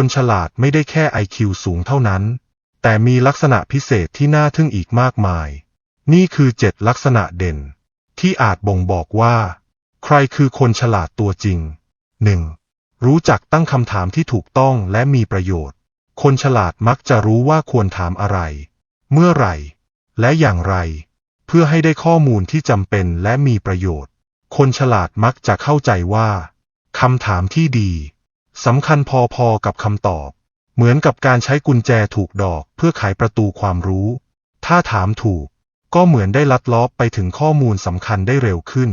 คนฉลาดไม่ได้แค่ IQ สูงเท่านั้น แต่มีลักษณะพิเศษที่น่าทึ่งอีกมากมาย นี่คือเจ็ดลักษณะเด่น ที่อาจบ่งบอกว่า ใครคือคนฉลาดตัวจริง 1. รู้จักตั้งคำถามที่ถูกต้องและมีประโยชน์ คนฉลาดมักจะรู้ว่าควรถามอะไร เมื่อไหร่ และอย่างไร เพื่อให้ได้ข้อมูลที่จำเป็นและมีประโยชน์ คนฉลาดมักจะเข้าใจว่าคำถามที่ดี สำคัญพอๆกับคำตอบ เหมือนกับการใช้กุญแจถูกดอกเพื่อไขประตูความรู้ ถ้าถามถูก ก็เหมือนได้ลัดล้อไปถึงข้อมูลสำคัญได้เร็วขึ้น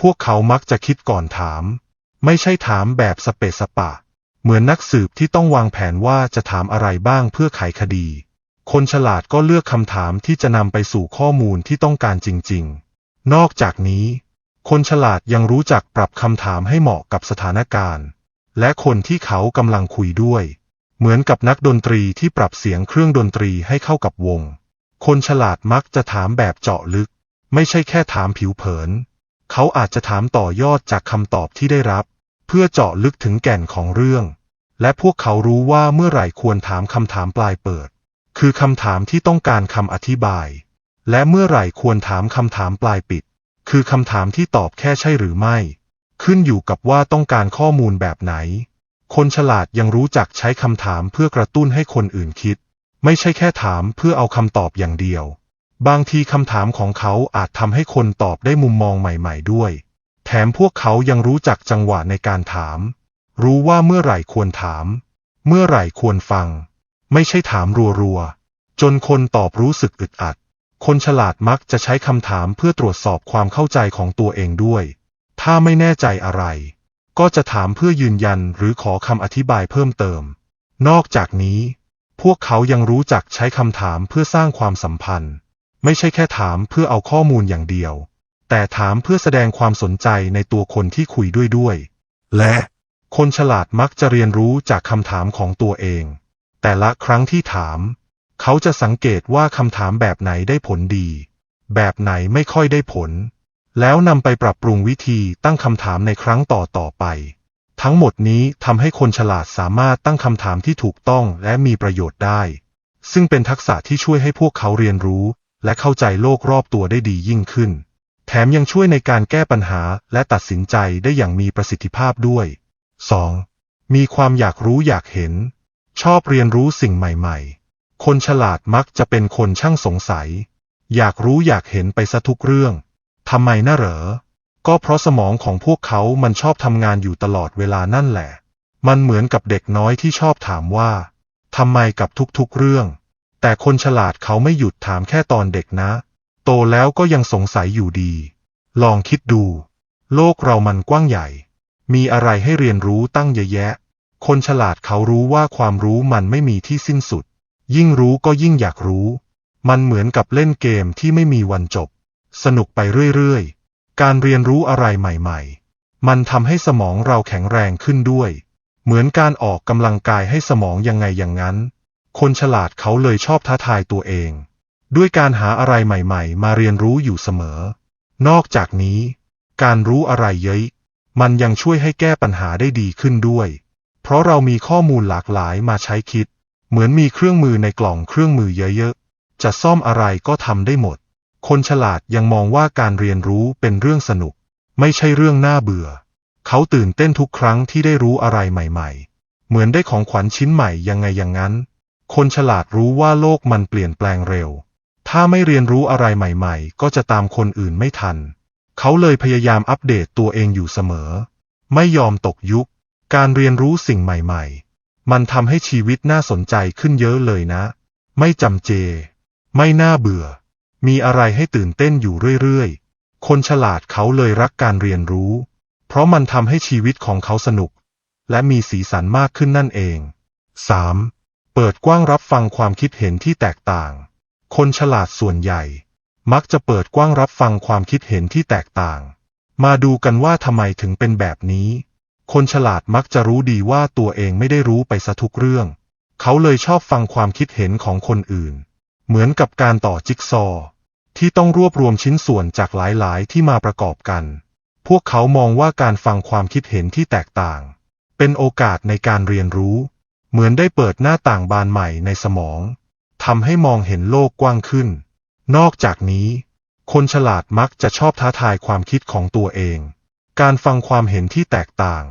พวกเขามักจะคิดก่อนถาม ไม่ใช่ถามแบบสเปสปะ เหมือนนักสืบที่ต้องวางแผนว่าจะถามอะไรบ้างเพื่อไขคดี คนฉลาดก็เลือกคำถามที่จะนำไปสู่ข้อมูลที่ต้องการจริง ๆ นอกจากนี้ คนฉลาดยังรู้จักปรับคำถามให้เหมาะกับสถานการณ์ และคนที่เขากำลังคุยด้วย เหมือนกับนักดนตรีที่ปรับเสียงเครื่องดนตรีให้เข้ากับวง คนฉลาดมักจะถามแบบเจาะลึก ไม่ใช่แค่ถามผิวเผิน เขาอาจจะถามต่อยอดจากคำตอบที่ได้รับ เพื่อเจาะลึกถึงแก่นของเรื่อง และพวกเขารู้ว่าเมื่อไหร่ควรถามคำถามปลายเปิด คือคำถามที่ต้องการคำอธิบาย และเมื่อไหร่ควรถามคำถามปลายปิด คือคำถามที่ตอบแค่ใช่หรือไม่ ขึ้นอยู่กับว่าต้องการข้อมูลแบบไหน คนฉลาดยังรู้จักใช้คำถามเพื่อกระตุ้นให้คนอื่นคิด ไม่ใช่แค่ถามเพื่อเอาคำตอบอย่างเดียว บางทีคำถามของเขาอาจทำให้คนตอบได้มุมมองใหม่ ๆ ด้วย แถมพวกเขายังรู้จักจังหวะในการถาม รู้ว่าเมื่อไหร่ควรถาม เมื่อไหร่ควรฟัง ไม่ใช่ถามรัวๆ จนคนตอบรู้สึกอึดอัด คนฉลาดมักจะใช้คำถามเพื่อตรวจสอบความเข้าใจของตัวเองด้วย ถ้าไม่แน่ใจอะไร ก็จะถามเพื่อยืนยันหรือขอคำอธิบายเพิ่มเติม นอกจากนี้ พวกเขายังรู้จักใช้คำถามเพื่อสร้างความสัมพันธ์ ไม่ใช่แค่ถามเพื่อเอาข้อมูลอย่างเดียว แต่ถามเพื่อแสดงความสนใจในตัวคนที่คุยด้วยด้วย และคนฉลาดมักจะเรียนรู้จากคำถามของตัวเอง แต่ละครั้งที่ถาม เขาจะสังเกตว่าคำถามแบบไหนได้ผลดี แบบไหนไม่ค่อยได้ผล แล้วนำไปปรับปรุงวิธีตั้งคำถามในครั้งต่อต่อไป ทั้งหมดนี้ทำให้คนฉลาดสามารถตั้งคำถามที่ถูกต้องและมีประโยชน์ได้ ซึ่งเป็นทักษะที่ช่วยให้พวกเขาเรียนรู้ และเข้าใจโลกรอบตัวได้ดียิ่งขึ้น แถมยังช่วยในการแก้ปัญหาและตัดสินใจได้อย่างมีประสิทธิภาพด้วย 2. มีความอยากรู้อยากเห็น ชอบเรียนรู้สิ่งใหม่ ๆ คนฉลาดมักจะเป็นคนช่างสงสัย อยากรู้อยากเห็นไปซะทุกเรื่อง ทำไมน่าเหรอ ก็เพราะสมองของพวกเขามันชอบทำงานอยู่ตลอดเวลานั่นแหละ มันเหมือนกับเด็กน้อยที่ชอบถามว่าทำไมกับทุกๆเรื่อง แต่คนฉลาดเขาไม่หยุดถามแค่ตอนเด็กนะ โตแล้วก็ยังสงสัยอยู่ดี ลองคิดดู โลกเรามันกว้างใหญ่ มีอะไรให้เรียนรู้ตั้งเยอะแยะ คนฉลาดเขารู้ว่าความรู้มันไม่มีที่สิ้นสุด ยิ่งรู้ก็ยิ่งอยากรู้ มันเหมือนกับเล่นเกมที่ไม่มีวันจบ สนุกไปเรื่อยๆ การเรียนรู้อะไรใหม่ๆ มันทำให้สมองเราแข็งแรงขึ้นด้วย เหมือนการออกกำลังกายให้สมองยังไงอย่างนั้น คนฉลาดเขาเลยชอบท้าทายตัวเอง ด้วยการหาอะไรใหม่ๆ มาเรียนรู้อยู่เสมอ นอกจากนี้ การรู้อะไรเยอะมันยังช่วยให้แก้ปัญหาได้ดีขึ้นด้วย เพราะเรามีข้อมูลหลากหลายมาใช้คิด เหมือนมีเครื่องมือในกล่องเครื่องมือเยอะๆ จะซ่อมอะไรก็ทำได้หมด คนฉลาดยังมองว่าการเรียนรู้เป็นเรื่องสนุก ไม่ใช่เรื่องน่าเบื่อ เขาตื่นเต้นทุกครั้งที่ได้รู้อะไรใหม่ๆ เหมือนได้ของขวัญชิ้นใหม่ยังไงอย่างนั้น คนฉลาดรู้ว่าโลกมันเปลี่ยนแปลงเร็ว ถ้าไม่เรียนรู้อะไรใหม่ๆ ก็จะตามคนอื่นไม่ทัน เขาเลยพยายามอัปเดตตัวเองอยู่เสมอ ไม่ยอมตกยุค การเรียนรู้สิ่งใหม่ๆ มันทำให้ชีวิตน่าสนใจขึ้นเยอะเลยนะ ไม่จำเจ ไม่น่าเบื่อ มีอะไรให้ตื่นเต้นอยู่เรื่อยๆ คนฉลาดเขาเลยรักการเรียนรู้ เพราะมันทำให้ชีวิตของเขาสนุก และมีสีสันมากขึ้นนั่นเอง 3. เปิดกว้างรับฟังความคิดเห็นที่แตกต่าง คนฉลาดส่วนใหญ่ มักจะเปิดกว้างรับฟังความคิดเห็นที่แตกต่าง มาดูกันว่าทำไมถึงเป็นแบบนี้ คนฉลาดมักจะรู้ดีว่าตัวเองไม่ได้รู้ไปซะทุกเรื่อง เขาเลยชอบฟังความคิดเห็นของคนอื่น เหมือนกับการต่อจิ๊กซอว์ที่ต้องรวบรวมชิ้นส่วนจากหลายๆ ที่มาประกอบกัน พวกเขามองว่าการฟังความคิดเห็นที่แตกต่าง เป็นโอกาสในการเรียนรู้ เหมือนได้เปิดหน้าต่างบานใหม่ในสมองทำให้มองเห็นโลกกว้างขึ้น นอกจากนี้ คนฉลาดมักจะชอบท้าทายความคิดของตัวเอง การฟังความเห็นที่แตกต่าง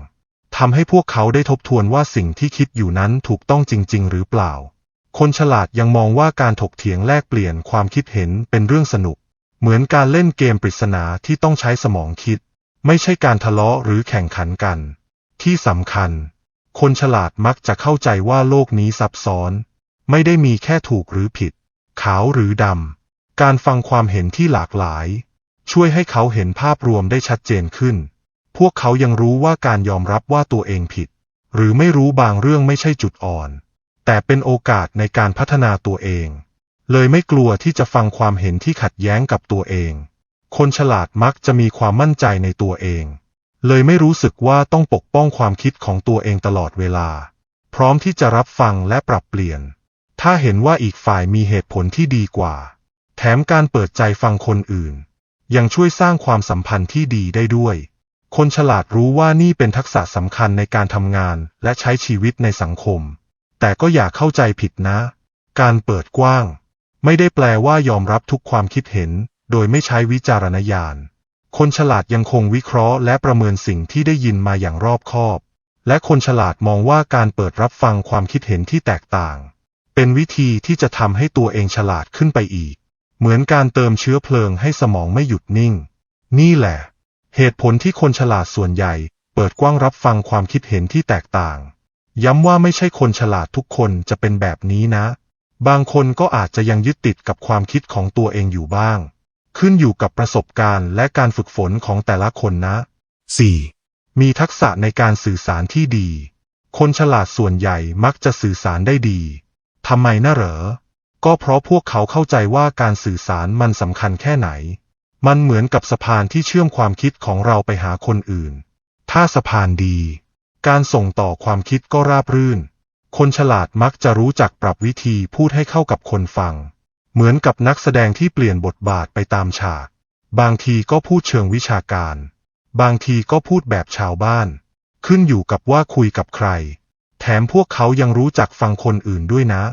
ทำให้พวกเขาได้ทบทวนว่าสิ่งที่คิดอยู่นั้นถูกต้องจริง ๆ หรือเปล่า คนฉลาดยังมองว่าการถกเถียงแลกเปลี่ยนความคิดเห็นเป็นเรื่องสนุก เหมือนการเล่นเกมปริศนาที่ต้องใช้สมองคิด ไม่ใช่การทะเลาะหรือแข่งขันกัน ที่สำคัญ คนฉลาดมักจะเข้าใจว่าโลกนี้ซับซ้อน ไม่ได้มีแค่ถูกหรือผิด ขาวหรือดำ การฟังความเห็นที่หลากหลาย ช่วยให้เขาเห็นภาพรวมได้ชัดเจนขึ้น พวกเขายังรู้ว่าการยอมรับว่าตัวเองผิด หรือไม่รู้บางเรื่องไม่ใช่จุดอ่อน แต่เป็นโอกาสในการพัฒนาตัวเอง เลยไม่กลัวที่จะฟังความเห็นที่ขัดแย้งกับตัวเอง คนฉลาดมักจะมีความมั่นใจในตัวเอง เลยไม่รู้สึกว่าต้องปกป้องความคิดของตัวเองตลอดเวลา พร้อมที่จะรับฟังและปรับเปลี่ยน ถ้าเห็นว่าอีกฝ่ายมีเหตุผลที่ดีกว่า แถมการเปิดใจฟังคนอื่น ยังช่วยสร้างความสัมพันธ์ที่ดีได้ด้วย คนฉลาดรู้ว่านี่เป็นทักษะสำคัญในการทำงานและใช้ชีวิตในสังคม แต่ก็อย่าเข้าใจผิดนะ การเปิดกว้าง ไม่ได้แปลว่ายอมรับทุกความคิดเห็น โดยไม่ใช้วิจารณญาณ คนฉลาดยังคงวิเคราะห์และประเมินสิ่งที่ได้ยินมาอย่างรอบคอบ และคนฉลาดมองว่าการเปิดรับฟังความคิดเห็นที่แตกต่าง เป็นวิธีที่จะทำให้ตัวเองฉลาดขึ้นไปอีก เหมือนการเติมเชื้อเพลิงให้สมองไม่หยุดนิ่ง นี่แหละ เหตุผลที่คนฉลาดส่วนใหญ่ เปิดกว้างรับฟังความคิดเห็นที่แตกต่าง ย้ำว่าไม่ใช่คนฉลาดทุกคนจะเป็นแบบนี้นะ บางคนก็อาจจะยังยึดติดกับความคิดของตัวเองอยู่บ้าง ขึ้นอยู่กับประสบการณ์และการฝึกฝนของแต่ละคนนะ 4. มีทักษะในการสื่อสารที่ดี คนฉลาดส่วนใหญ่มักจะสื่อสารได้ดีทำไมนะเหรอ ก็เพราะพวกเขาเข้าใจว่าการสื่อสารมันสำคัญแค่ไหน มันเหมือนกับสะพานที่เชื่อมความคิดของเราไปหาคนอื่น ถ้าสะพานดี การส่งต่อความคิดก็ราบรื่น คนฉลาดมักจะรู้จักปรับวิธีพูดให้เข้ากับคนฟัง เหมือนกับนักแสดงที่เปลี่ยนบทบาทไปตามฉาก บางทีก็พูดเชิงวิชาการ บางทีก็พูดแบบชาวบ้าน ขึ้นอยู่กับว่าคุยกับใคร แถมพวกเขายังรู้จักฟังคนอื่นด้วยนะ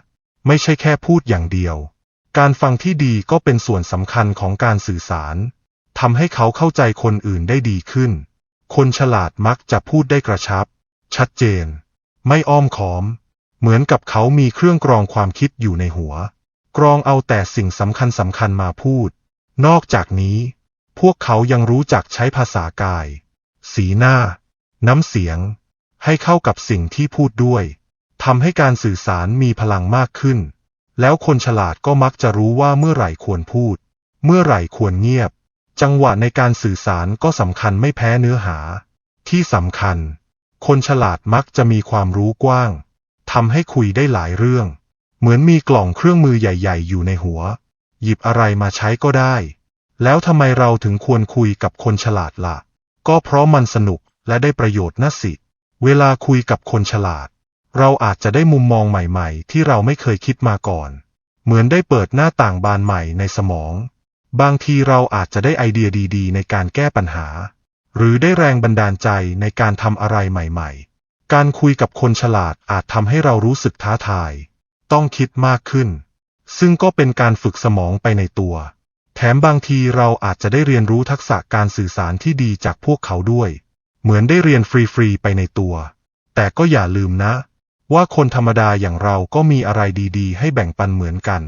ไม่ใช่แค่พูดอย่างเดียว การฟังที่ดีก็เป็นส่วนสำคัญของการสื่อสารทำให้เขาเข้าใจคนอื่นได้ดีขึ้น คนฉลาดมักจะพูดได้กระชับ ชัดเจน ไม่อ้อมค้อม เหมือนกับเขามีเครื่องกรองความคิดอยู่ในหัว กรองเอาแต่สิ่งสำคัญสำคัญมาพูด นอกจากนี้ พวกเขายังรู้จักใช้ภาษากาย สีหน้า น้ำเสียง ให้เข้ากับสิ่งที่พูดด้วยทำให้การสื่อสารมีพลังมากขึ้น แล้วคนฉลาดก็มักจะรู้ว่าเมื่อไหร่ควรพูด เมื่อไหร่ควรเงียบ จังหวะในการสื่อสารก็สำคัญไม่แพ้เนื้อหา ที่สำคัญ คนฉลาดมักจะมีความรู้กว้างทำให้คุยได้หลายเรื่อง เหมือนมีกล่องเครื่องมือใหญ่ๆ อยู่ในหัว หยิบอะไรมาใช้ก็ได้ แล้วทำไมเราถึงควรคุยกับคนฉลาดละ่ะ ก็เพราะมันสนุกและได้ประโยชน์นะสิ เวลาคุยกับคนฉลาด เราอาจจะได้มุมมองใหม่ๆ ที่เราไม่เคยคิดมาก่อน เหมือนได้เปิดหน้าต่างบานใหม่ในสมอง บางทีเราอาจจะได้ไอเดียดีๆ ในการแก้ปัญหา หรือได้แรงบันดาลใจในการทำอะไรใหม่ ๆ การคุยกับคนฉลาดอาจทำให้เรารู้สึกท้าทาย ต้องคิดมากขึ้น ซึ่งก็เป็นการฝึกสมองไปในตัว แถมบางทีเราอาจจะได้เรียนรู้ทักษะการสื่อสารที่ดีจากพวกเขาด้วย เหมือนได้เรียนฟรีๆไปในตัว แต่ก็อย่าลืมนะ ว่าคนธรรมดาอย่างเราก็มีอะไรดีๆ ให้แบ่งปันเหมือนกัน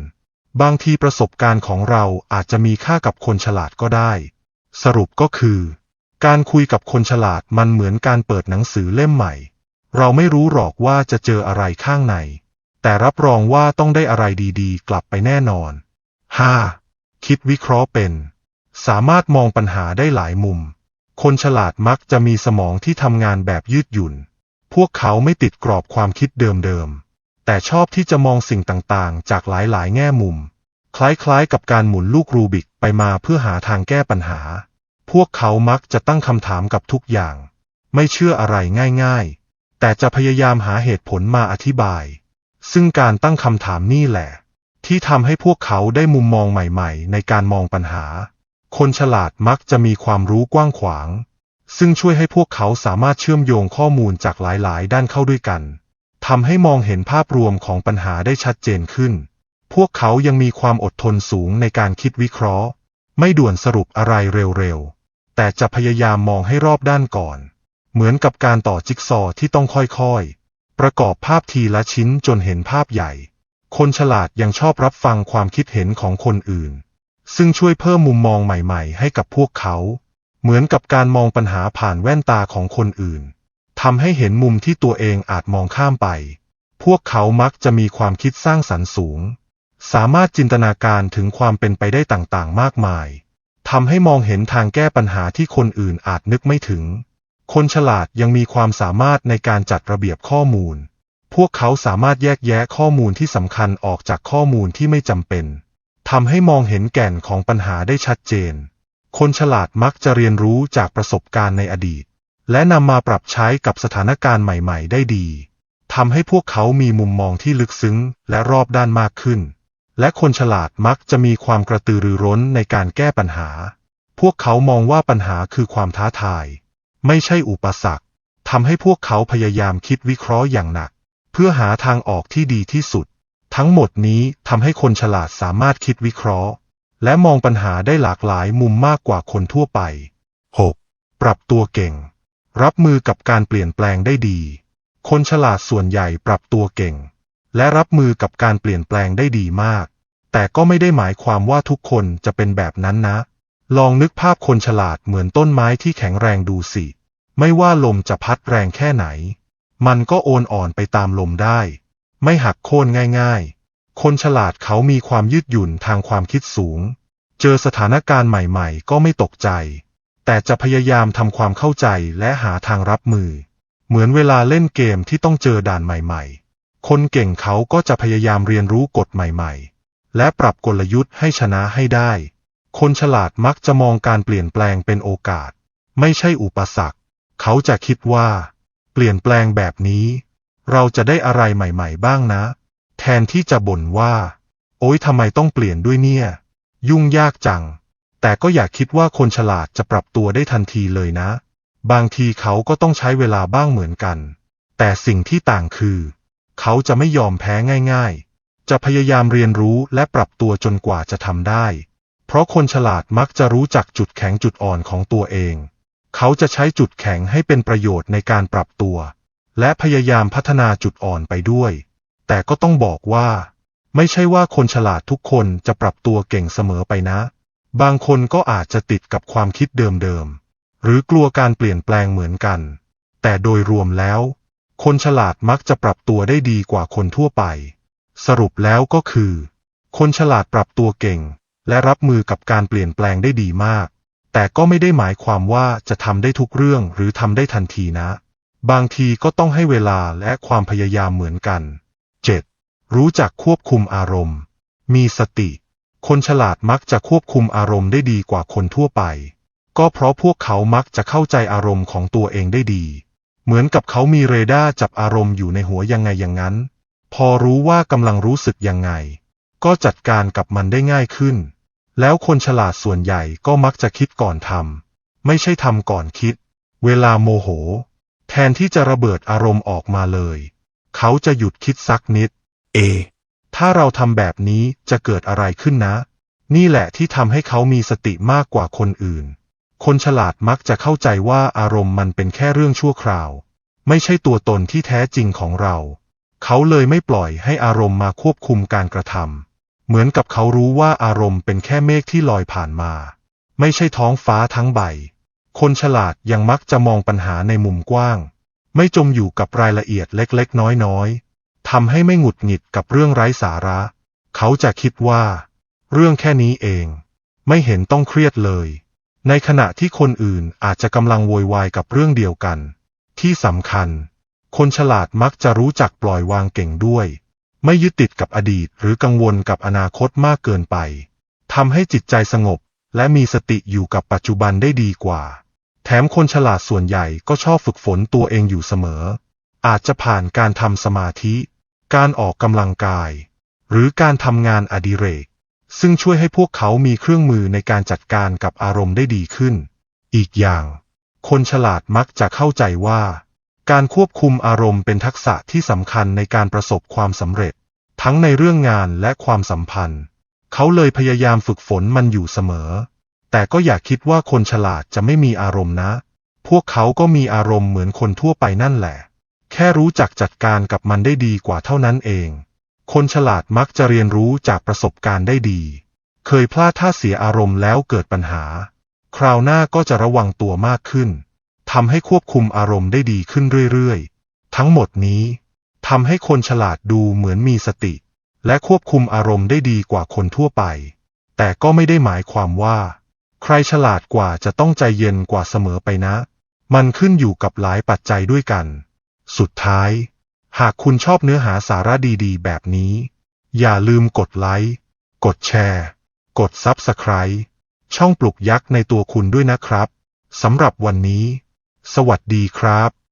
บางทีประสบการณ์ของเราอาจจะมีค่ากับคนฉลาดก็ได้ สรุปก็คือ การคุยกับคนฉลาดมันเหมือนการเปิดหนังสือเล่มใหม่ เราไม่รู้หรอกว่าจะเจออะไรข้างใน แต่รับรองว่าต้องได้อะไรดีๆ กลับไปแน่นอน 5. คิดวิเคราะห์เป็น สามารถมองปัญหาได้หลายมุม คนฉลาดมักจะมีสมองที่ทำงานแบบยืดหยุ่น พวกเขาไม่ติดกรอบความคิดเดิมๆ แต่ชอบที่จะมองสิ่งต่างๆ จากหลายๆ แง่มุม คล้ายๆ กับการหมุนลูกรูบิกไปมาเพื่อหาทางแก้ปัญหา พวกเขามักจะตั้งคำถามกับทุกอย่าง ไม่เชื่ออะไรง่ายๆ แต่จะพยายามหาเหตุผลมาอธิบาย ซึ่งการตั้งคำถามนี่แหละ ที่ทำให้พวกเขาได้มุมมองใหม่ๆ ในการมองปัญหา คนฉลาดมักจะมีความรู้กว้างขวาง ซึ่งช่วยให้พวกเขาสามารถเชื่อมโยงข้อมูลจากหลายๆ ด้านเข้าด้วยกันทำให้มองเห็นภาพรวมของปัญหาได้ชัดเจนขึ้น พวกเขายังมีความอดทนสูงในการคิดวิเคราะห์ ไม่ด่วนสรุปอะไรเร็วๆ แต่จะพยายามมองให้รอบด้านก่อน เหมือนกับการต่อจิ๊กซอว์ที่ต้องค่อยๆ ประกอบภาพทีละชิ้นจนเห็นภาพใหญ่ คนฉลาดยังชอบรับฟังความคิดเห็นของคนอื่น ซึ่งช่วยเพิ่มมุมมองใหม่ๆ ให้กับพวกเขา เหมือนกับการมองปัญหาผ่านแว่นตาของคนอื่นทำให้เห็นมุมที่ตัวเองอาจมองข้ามไป พวกเขามักจะมีความคิดสร้างสรรค์สูง สามารถจินตนาการถึงความเป็นไปได้ต่างๆ มากมายทำให้มองเห็นทางแก้ปัญหาที่คนอื่นอาจนึกไม่ถึง คนฉลาดยังมีความสามารถในการจัดระเบียบข้อมูล พวกเขาสามารถแยกแยะข้อมูลที่สำคัญออกจากข้อมูลที่ไม่จำเป็นทำให้มองเห็นแก่นของปัญหาได้ชัดเจน คนฉลาดมักจะเรียนรู้จากประสบการณ์ในอดีต และนำมาปรับใช้กับสถานการณ์ใหม่ ๆ ได้ดีทำให้พวกเขามีมุมมองที่ลึกซึ้งและรอบด้านมากขึ้น และคนฉลาดมักจะมีความกระตือรือร้นในการแก้ปัญหา พวกเขามองว่าปัญหาคือความท้าทาย ไม่ใช่อุปสรรคทำให้พวกเขาพยายามคิดวิเคราะห์อย่างหนัก เพื่อหาทางออกที่ดีที่สุด ทั้งหมดนี้ทำให้คนฉลาดสามารถคิดวิเคราะห์ และมองปัญหาได้หลากหลายมุมมากกว่าคนทั่วไป 6. ปรับตัวเก่ง รับมือกับการเปลี่ยนแปลงได้ดี คนฉลาดส่วนใหญ่ปรับตัวเก่ง และรับมือกับการเปลี่ยนแปลงได้ดีมาก แต่ก็ไม่ได้หมายความว่าทุกคนจะเป็นแบบนั้นนะ ลองนึกภาพคนฉลาดเหมือนต้นไม้ที่แข็งแรงดูสิ ไม่ว่าลมจะพัดแรงแค่ไหน มันก็โอนอ่อนไปตามลมได้ ไม่หักโค่นง่าย ๆ คนฉลาดเขามีความยืดหยุ่นทางความคิดสูง เจอสถานการณ์ใหม่ๆ ก็ไม่ตกใจ แต่จะพยายามทำความเข้าใจและหาทางรับมือ เหมือนเวลาเล่นเกมที่ต้องเจอด่านใหม่ ๆ คนเก่งเขาก็จะพยายามเรียนรู้กฎใหม่ๆ และปรับกลยุทธ์ให้ชนะให้ได้ คนฉลาดมักจะมองการเปลี่ยนแปลงเป็นโอกาส ไม่ใช่อุปสรรค เขาจะคิดว่า เปลี่ยนแปลงแบบนี้ เราจะได้อะไรใหม่ๆบ้างนะ แทนที่จะบ่นว่า โอ๊ยทำไมต้องเปลี่ยนด้วยเนี่ย ยุ่งยากจัง แต่ก็อย่าคิดว่าคนฉลาดจะปรับตัวได้ทันทีเลยนะ บางทีเขาก็ต้องใช้เวลาบ้างเหมือนกัน แต่สิ่งที่ต่างคือ เขาจะไม่ยอมแพ้ง่าย ๆ จะพยายามเรียนรู้และปรับตัวจนกว่าจะทำได้ เพราะคนฉลาดมักจะรู้จักจุดแข็งจุดอ่อนของตัวเอง เขาจะใช้จุดแข็งให้เป็นประโยชน์ในการปรับตัว และพยายามพัฒนาจุดอ่อนไปด้วย แต่ก็ต้องบอกว่า ไม่ใช่ว่าคนฉลาดทุกคนจะปรับตัวเก่งเสมอไปนะ บางคนก็อาจจะติดกับความคิดเดิมๆหรือกลัวการเปลี่ยนแปลงเหมือนกัน แต่โดยรวมแล้ว คนฉลาดมักจะปรับตัวได้ดีกว่าคนทั่วไป สรุปแล้วก็คือ คนฉลาดปรับตัวเก่ง และรับมือกับการเปลี่ยนแปลงได้ดีมาก แต่ก็ไม่ได้หมายความว่าจะทำได้ทุกเรื่องหรือทำได้ทันทีนะ บางทีก็ต้องให้เวลาและความพยายามเหมือนกัน 7. รู้จักควบคุมอารมณ์ มีสติ คนฉลาดมักจะควบคุมอารมณ์ได้ดีกว่าคนทั่วไป ก็เพราะพวกเขามักจะเข้าใจอารมณ์ของตัวเองได้ดี เหมือนกับเขามีเรดาร์จับอารมณ์อยู่ในหัวยังไงอย่างนั้น พอรู้ว่ากำลังรู้สึกยังไง ก็จัดการกับมันได้ง่ายขึ้น แล้วคนฉลาดส่วนใหญ่ก็มักจะคิดก่อนทำไม่ใช่ทำก่อนคิด เวลาโมโห แทนที่จะระเบิดอารมณ์ออกมาเลย เขาจะหยุดคิดสักนิด เอ ถ้าเราทำแบบนี้จะเกิดอะไรขึ้นนะ นี่แหละที่ทำให้เขามีสติมากกว่าคนอื่น คนฉลาดมักจะเข้าใจว่าอารมณ์มันเป็นแค่เรื่องชั่วคราว ไม่ใช่ตัวตนที่แท้จริงของเรา เขาเลยไม่ปล่อยให้อารมณ์มาควบคุมการกระทำเหมือนกับเขารู้ว่าอารมณ์เป็นแค่เมฆที่ลอยผ่านมา ไม่ใช่ท้องฟ้าทั้งใบ คนฉลาดยังมักจะมองปัญหาในมุมกว้าง ไม่จมอยู่กับรายละเอียดเล็กๆ น้อยๆทำให้ไม่หงุดหงิดกับเรื่องไร้สาระ เขาจะคิดว่า เรื่องแค่นี้เอง ไม่เห็นต้องเครียดเลย ในขณะที่คนอื่นอาจจะกำลังโวยวายกับเรื่องเดียวกัน ที่สำคัญ คนฉลาดมักจะรู้จักปล่อยวางเก่งด้วย ไม่ยึดติดกับอดีตหรือกังวลกับอนาคตมากเกินไปทำให้จิตใจสงบ และมีสติอยู่กับปัจจุบันได้ดีกว่า แถมคนฉลาดส่วนใหญ่ก็ชอบฝึกฝนตัวเองอยู่เสมอ อาจจะผ่านการทำสมาธิ การออกกำลังกาย หรือการทำงานอดิเรก ซึ่งช่วยให้พวกเขามีเครื่องมือในการจัดการกับอารมณ์ได้ดีขึ้น อีกอย่าง คนฉลาดมักจะเข้าใจว่า การควบคุมอารมณ์เป็นทักษะที่สำคัญในการประสบความสำเร็จ ทั้งในเรื่องงานและความสัมพันธ์ เขาเลยพยายามฝึกฝนมันอยู่เสมอ แต่ก็อย่าคิดว่าคนฉลาดจะไม่มีอารมณ์นะ พวกเขาก็มีอารมณ์เหมือนคนทั่วไปนั่นแหละ แค่รู้จักจัดการกับมันได้ดีกว่าเท่านั้นเอง คนฉลาดมักจะเรียนรู้จากประสบการณ์ได้ดี เคยพลาดท่าเสียอารมณ์แล้วเกิดปัญหา คราวหน้าก็จะระวังตัวมากขึ้น ทำให้ควบคุมอารมณ์ได้ดีขึ้นเรื่อยๆ ทั้งหมดนี้ทำให้คนฉลาดดูเหมือนมีสติ และควบคุมอารมณ์ได้ดีกว่าคนทั่วไป แต่ก็ไม่ได้หมายความว่า ใครฉลาดกว่าจะต้องใจเย็นกว่าเสมอไปนะ มันขึ้นอยู่กับหลายปัจจัยด้วยกัน สุดท้าย หากคุณชอบเนื้อหาสาระดีๆ แบบนี้ อย่าลืมกดไลค์ กดแชร์ กด Subscribe ช่องปลุกยักษ์ในตัวคุณด้วยนะครับ สำหรับวันนี้ สวัสดีครับ